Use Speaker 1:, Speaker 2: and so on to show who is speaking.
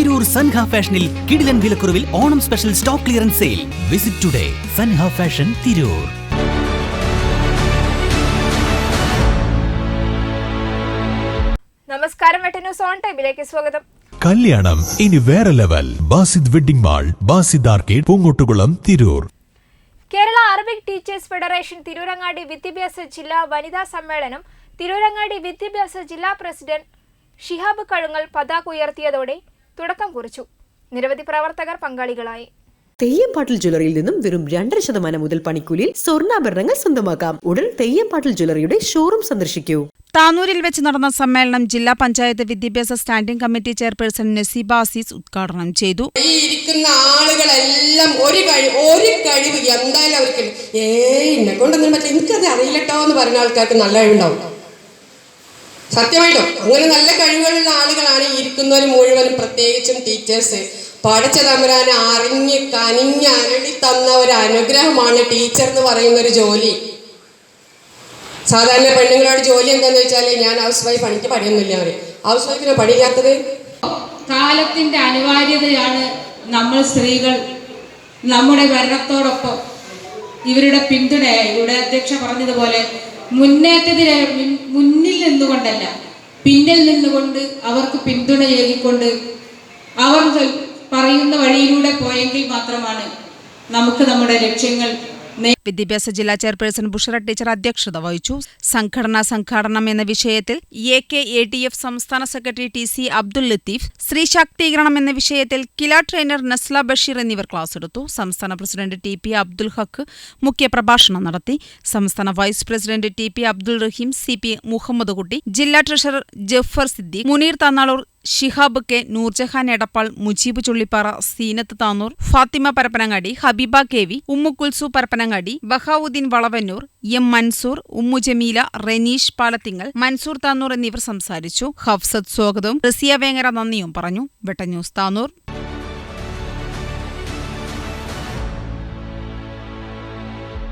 Speaker 1: തിരൂർ സൻഹ ഫാഷനിൽ കിടിലൻ വിലക്കുറവിൽ Onam special stock clearance sale. Visit today Sanha fashion Tirur.
Speaker 2: നമസ്കാരം വെട്ട ന്യൂസ് ഓൺ ടൈമിലേക്ക് സ്വാഗതം.
Speaker 3: കല്യാണം ഇനി വേറെ level. Basid wedding mall Basid arcade Poongottukulam Tirur.
Speaker 2: Kerala Arabic teachers federation Tirurangadi വിദ്യാഭ്യാസ ജില്ലാ വനിതാ സമ്മേളനം. തിരൂരങ്ങാടി വിദ്യാഭ്യാസ ജില്ലാ പ്രസിഡന്റ് ഷിഹാബ് കഴുങ്ങൽ പതാക ഉയർത്തിയതോടെ തുടക്കം കുറിച്ചു. നിരവധി പ്രവർത്തകർ പങ്കാളികളായി.
Speaker 4: തെയ്യംപാട്ടിൽ ജ്വല്ലറിയിൽ നിന്നും വെറും രണ്ടര ശതമാനം മുതൽ പണിക്കൂലിയിൽ സ്വർണാഭരണങ്ങൾ സ്വന്തമാക്കാം. ഉടൻ തെയ്യംപാട്ടിൽ ജ്വല്ലറിയുടെ ഷോറൂം സന്ദർശിക്കൂ.
Speaker 5: താനൂരിൽ വെച്ച് നടന്ന സമ്മേളനം ജില്ലാ പഞ്ചായത്ത് വിദ്യാഭ്യാസ standing committee chairperson Naseeba Azeez ഉദ്ഘാടനം ചെയ്തു.
Speaker 6: ഈ ഇരിക്കുന്ന ആളുകളെല്ലാം ഒരു കഴിവ് ഒരു കഴിവ് എന്തായാലും അവർക്ക് ഏയ് എന്നെ കൊണ്ടൊന്നും പറ്റില്ല. എനിക്കത് അറിയില്ലട്ടോ എന്ന് പറയുന്ന ആൾക്കാർക്ക് നല്ല കഴിവുണ്ടാവും. സത്യമായിട്ടും അങ്ങനെ നല്ല കഴിവുകളുള്ള ആളുകളാണ് ഇരിക്കുന്നവർ മുഴുവനും പ്രത്യേകിച്ചും ടീച്ചേഴ്സ് പഠിച്ച തമ്പുരാനെ അറിഞ്ഞ് കനിഞ്ഞ് അരളി തന്ന ഒരു അനുഗ്രഹമാണ് ടീച്ചർ എന്ന് പറയുന്ന ഒരു ജോലി. സാധാരണ പെണ്ണുങ്ങളോട് ജോലി എന്താന്ന് വെച്ചാൽ ഞാൻ ഹൗസ് വൈഫ് പണിക്ക് പണിയൊന്നുമില്ല അവർ ഹൗസ് വൈഫിനെ പണിയില്ലാത്തത്?
Speaker 7: കാലത്തിന്റെ അനിവാര്യതയാണ് നമ്മൾ സ്ത്രീകൾ. നമ്മുടെ ഭരണത്തോടൊപ്പം ഇവരുടെ പിന്തുണയായി. ഇവിടെ അധ്യക്ഷ പറഞ്ഞതുപോലെ മുന്നേറ്റത്തിന് മുന്നിൽ നിന്നുകൊണ്ടല്ല പിന്നിൽ നിന്നുകൊണ്ട് അവർക്ക് പിന്തുണ ഏകിക്കൊണ്ട് അവർ പറയുന്ന വഴിയിലൂടെ പോയെങ്കിൽ മാത്രമാണ് നമുക്ക് നമ്മുടെ ലക്ഷ്യങ്ങൾ
Speaker 5: വിദ്യാഭ്യാസ ജില്ലാ ചെയർപേഴ്സൺ ബുഷറ ടീച്ചർ അധ്യക്ഷത വഹിച്ചു. സംഘടനാ സംഘാടനം എന്ന വിഷയത്തിൽ A K A T F സംസ്ഥാന secretary T C Abdul Latheef സ്ത്രീ ശാക്തീകരണം എന്ന വിഷയത്തിൽ കില ട്രെയിനർ നസ്ല ബഷീർ എന്നിവർ ക്ലാസ് എടുത്തു. സംസ്ഥാന president T P Abdul Haq മുഖ്യപ്രഭാഷണം നടത്തി. സംസ്ഥാന vice president T P Abdul Raheem C P Muhammed Kutty ജില്ലാ treasurer Jafar Siddique Muneer Thannalur Shihab K Noorjahan Edappal Mujeeb Chullippara Seenath Tanur Fathima Parappanangadi Habeeba K V Ummu Kulsu Parappanangadi Bahauddin Valavannur M Mansoor Ummujameela Reneesh Palathingal Mansoor Tanur എന്നിവർ സംസാരിച്ചു. ഹഫ്സത്ത് സ്വാഗതവും റസിയ വേങ്ങര നന്ദിയും പറഞ്ഞു. വെട്ടന്യൂസ് താന്നൂർ.